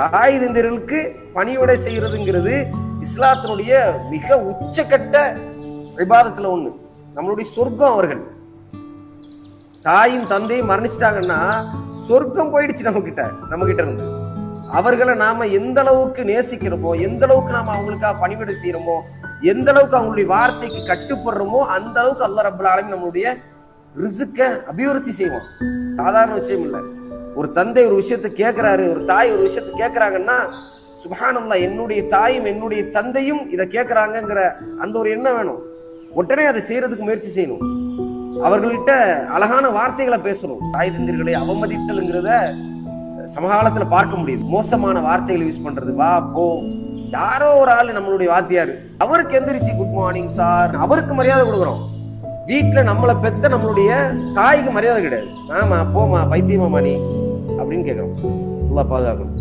தாய் தந்தையர்களுக்கு பணிவிடை செய்யறதுங்கிறது இஸ்லாத்தினுடைய மிக உச்சக்கட்ட விவாதத்துல ஒண்ணு. நம்மளுடைய சொர்க்கம் அவர்கள். தாயும் தந்தையும் மரணிச்சிட்டாங்கன்னா சொர்க்கம் போயிடுச்சு நம்ம கிட்ட நம்ம கிட்ட இருந்து. அவர்களை நாம எந்த அளவுக்கு நேசிக்கிறோமோ எந்த அளவுக்கு நாம அவங்களுக்காக பணிவிடை செய்யறோமோ எந்த அளவுக்கு அவங்களுடைய வார்த்தைக்கு கட்டுப்படுறோமோ அந்த அளவுக்கு அல்ல ரப்பல் ஆலமி நம்மளுடைய ரிசுக்க அபிவிருத்தி செய்வோம் சாதாரண விஷயம் இல்லை. ஒரு தந்தை ஒரு விஷயத்தை கேட்கிறாரு ஒரு தாய் ஒரு விஷயத்தை கேட்குறாங்கன்னா சுபஹானல்லா என்னுடைய தாயும் என்னுடைய தந்தையும் இதை கேட்குறாங்கங்கிற அந்த ஒரு எண்ணம் வேணும். உடனே அதை செய்யறதுக்கு முயற்சி செய்யணும். அவர்கள்ட்ட அழகான வார்த்தைகளை பேசணும். தாய் தந்திரிகளை அவமதித்தல்ங்கிறத சமகாலத்துல பார்க்க முடியுது. மோசமான வார்த்தைகளை யூஸ் பண்றது. வா போ. யாரோ ஒரு ஆள் நம்மளுடைய வாத்தியார். அவருக்கு எந்திரிச்சு குட் மார்னிங் சார் அவருக்கு மரியாதை கொடுக்குறோம். வீட்டுல நம்மளை பெத்த நம்மளுடைய தாய்க்கு மரியாதை கிடையாது. ஆமா போமா பைத்தியமாமா நீ. அப்படின்னு கேட்குறோம் நல்லா பாதுகாக்கணும்.